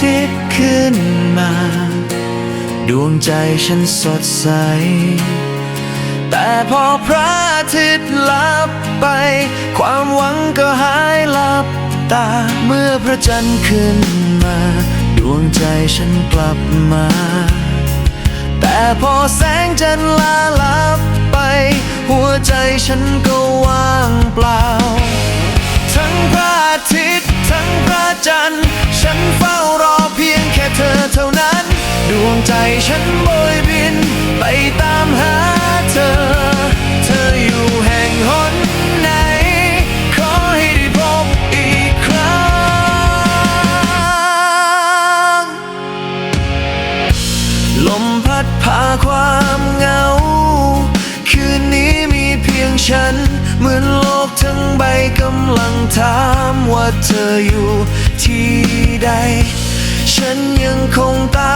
ทิตย์ขึ้นมา ดวงใจฉันสดใส แต่พอพระอาทิตย์ลับไป ความหวังก็หายลับตา เมื่อพระจันทร์ขึ้นมา ดวงใจฉันกลับมา แต่พอแสงจันทร์ลาลับไป หัวใจฉันก็ว่างเปล่า ทั้งพระ ใจฉันโบยบินไปตามหาเธอ เธออยู่แห่งหนไหน ขอให้ได้พบอีกครั้ง ลมพัดพาความเหงา คืนนี้มีเพียงฉัน เหมือนโลกทั้งใบกำลังถามว่าเธออยู่ที่ใด ฉันยังคงตาม